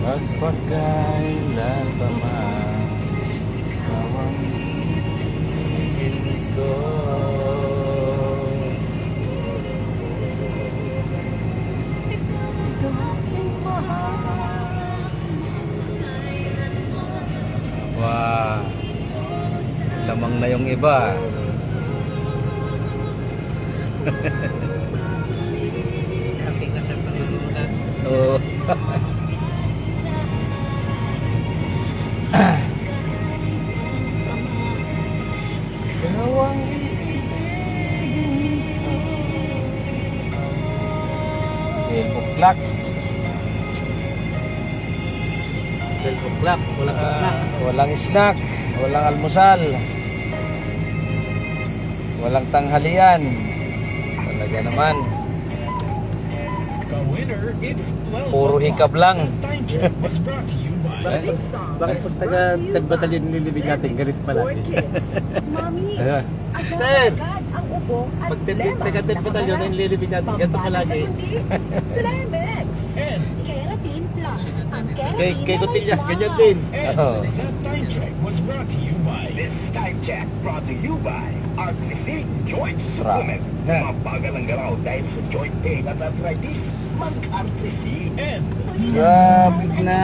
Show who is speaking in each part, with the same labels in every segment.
Speaker 1: Pagpagkailan pa man Awang ibig ko Ikaw aking mahal Wow. Lamang na yung iba.
Speaker 2: Happy
Speaker 1: o'clock.
Speaker 2: 12 o'clock, wala pa
Speaker 1: Ah,
Speaker 2: snack.
Speaker 1: walang snack, walang almusal. Walang tanghalian. Talaga naman.
Speaker 3: The winner, it's 12
Speaker 1: Puro hikab lang.
Speaker 2: Bakit, pag taga tagbatalyon nilibig natin, ganit pala.
Speaker 4: Four kids. Mami,
Speaker 1: Ayan.
Speaker 2: Ted!
Speaker 4: agad-agad ang ubo at
Speaker 2: Pag
Speaker 4: blema.
Speaker 2: taga tagbatalyon na nililibig natin, ganito palagi.
Speaker 4: Blemex.
Speaker 3: and
Speaker 5: Keratin Plus. Ang keratin
Speaker 2: Kay, kay Cotillas,
Speaker 5: plus.
Speaker 2: ganyan din.
Speaker 3: and
Speaker 1: Oh.
Speaker 3: that time check was brought to you by
Speaker 6: This time check brought to you by Artisig Joint Supplement.
Speaker 1: Yeah.
Speaker 6: Mabagal ang galaw dahil sa joint pain at arthritis. Mag-Artisig.
Speaker 3: and
Speaker 1: Grabe na.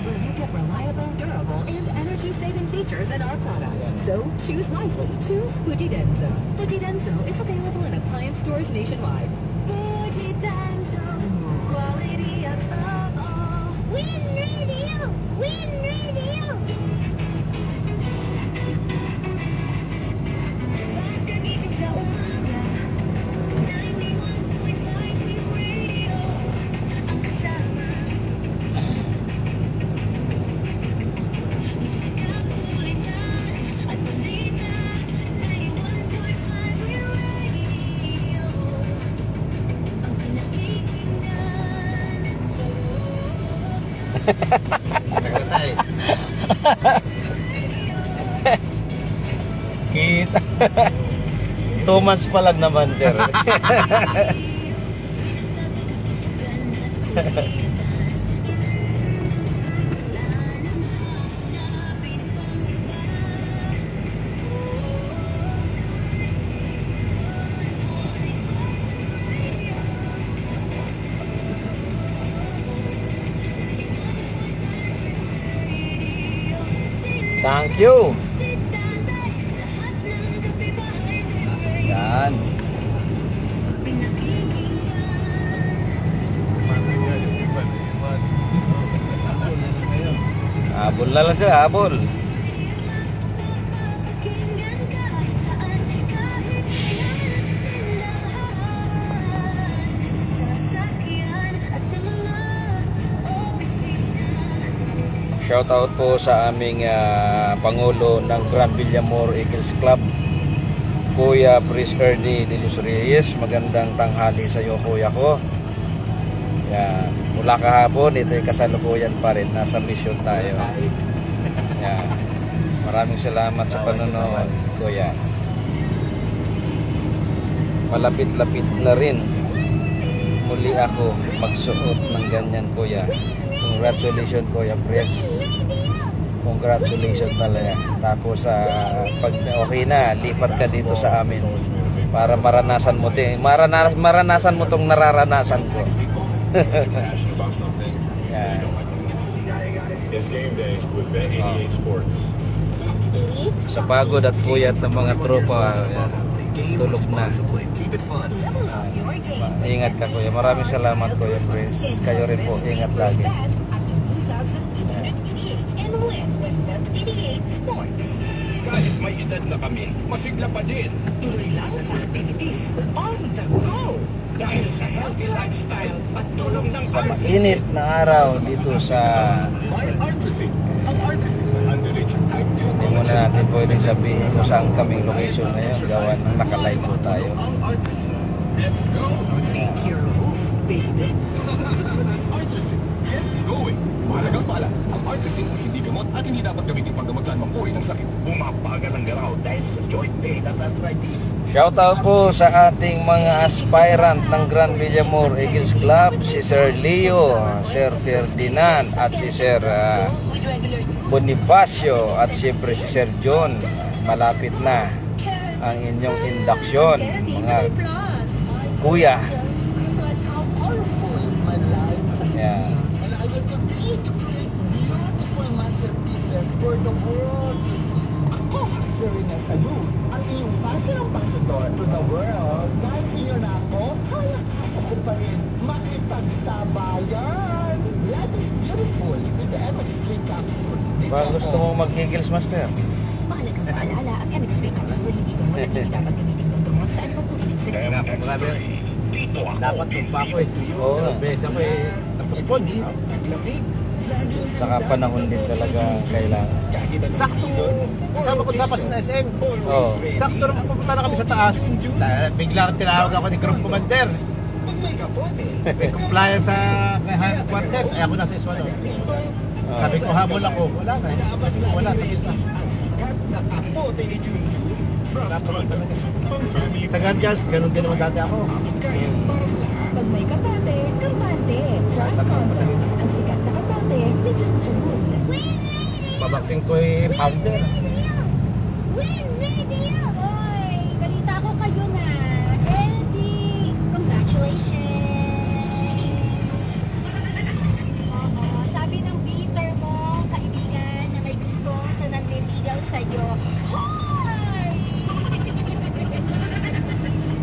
Speaker 5: Where you get reliable, durable, and energy-saving features in our products. So choose wisely. Choose Fujidenzo. Fujidenzo is available in appliance stores nationwide. Fujidenzo, quality above all. Win radio, win radio.
Speaker 1: Kita. Two months pa lang naman, sir. Thank you. Yan. Habol na lang siya, habol. Shout out po sa aming ah, Pangulo ng Grand Villamor Eagles Club, Kuya Pris Ernie de Los Reyes. Magandang tanghali sa iyo, Kuya ko. Yan. Mula kahapon, ito'y kasalukuyan pa rin. Nasa mission tayo. Yan. Maraming salamat sa panonood, Kuya. Malapit-lapit na rin muli ako magsuot ng ganyan, Kuya. Congratulations, Kuya Pres. Congratulations talaga. Tapos, ah, pag okay na, lipat ka dito sa amin para maranasan mo din. Marana, maranasan mo tong nararanasan ko.
Speaker 6: 88 Sports.
Speaker 1: Sa pagod at puyat ng mga tropa, tulog na. Ma- Ingat ka kuya. Maraming salamat kuya Chris. Kayo rin po. Ingat lagi.
Speaker 3: Edad na kami, masigla pa din.
Speaker 4: Tuloy lang sa activities. On the go.
Speaker 3: Dahil sa healthy lifestyle at tulong ng
Speaker 1: Sa mainit na araw dito sa
Speaker 3: by Artisig. Ang 2
Speaker 1: hindi muna natin pwedeng sabihin kung saan kaming location ngayon. Gawa ng nakalive po tayo.
Speaker 3: Let's go!
Speaker 4: Make your move, baby.
Speaker 3: Get going! Mahalagang pala, ang Artisig ay hindi gamot at hindi dapat gamitin pang gamot ng uri ng sakit.
Speaker 6: Bumabagal ang galaw dahil sa joint pain at arthritis.
Speaker 1: Shoutout po sa ating mga aspirant ng Grand Villamor Eagles Club, si Sir Leo, Sir Ferdinand at si Sir ah, Bonifacio at siyempre si Sir John. Malapit na ang inyong induction, mga kuya.
Speaker 7: How colorful my life.
Speaker 1: Yan.
Speaker 7: And I will continue to create beautiful masterpieces for the world to see. Ako, Serena Sagu, ang inyong fashion ambassador to the world. Kahit inyo na ako, kaya-kaya ko pa rin makipagsabayan. Life is beautiful with the MX3 capsule. Dito
Speaker 1: Ba gusto
Speaker 7: ako.
Speaker 1: mo mag-Eagles Master?
Speaker 4: Mahalagang paalala, ang MX3 capsule hindi gamot at hindi dapat gamitin ng gamot sa anumang uri ng sakit.
Speaker 2: Marami. Dapat pa ako eh.
Speaker 1: Oo nga.
Speaker 2: Bes ako eh. Tapos pod.
Speaker 1: Saka panahon din talaga kailangan.
Speaker 2: Sakto. Kasama ko dapat sa SM.
Speaker 1: Oo.
Speaker 2: Sakto nung pupunta na kami sa taas. Ta- Bigla tinawag ako ni Group Commander. May compliance sa kay High Quarters. Ay ako nasa Iswano. Sabi ko habol ako. Wala na. eh. Wala. Tapos na. Pa rin talaga. Sa Ganjas, ganun din naman dati ako.
Speaker 4: Pag may kapate, kampante. Trust Condoms. Ang sikat na kapate ni Junjun.
Speaker 2: Babakting ko eh, powder.
Speaker 5: Win Radio! Oy, balita ko kayo na. Healthy! Congratulations! Oo, sabi ng beater mo, kaibigan, na may gusto sa nanliligaw sa'yo. Hoy!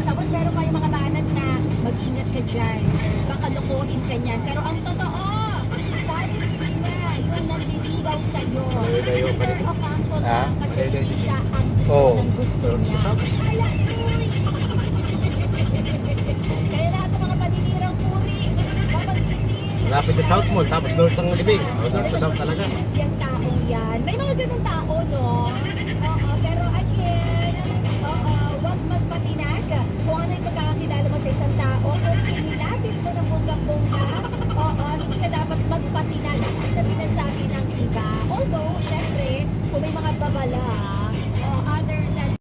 Speaker 5: Tapos meron kayong mga banat na mag-ingat ka dyan. Baka lokohin ka niyan. Pero ang totoo, sabi niya, yung nanliligaw sa'yo. Peter Ocampo
Speaker 1: Ha?
Speaker 5: kasi hindi siya ang
Speaker 1: Oo.
Speaker 5: ng gusto niya. Hala, uy! Kaya lahat ng mga paninirang puri, mapagpipili.
Speaker 2: Lapit sa South Mall, tapos north ng libing. O, north to south talaga.
Speaker 5: Yung taong yan. May mga ganun tao, no?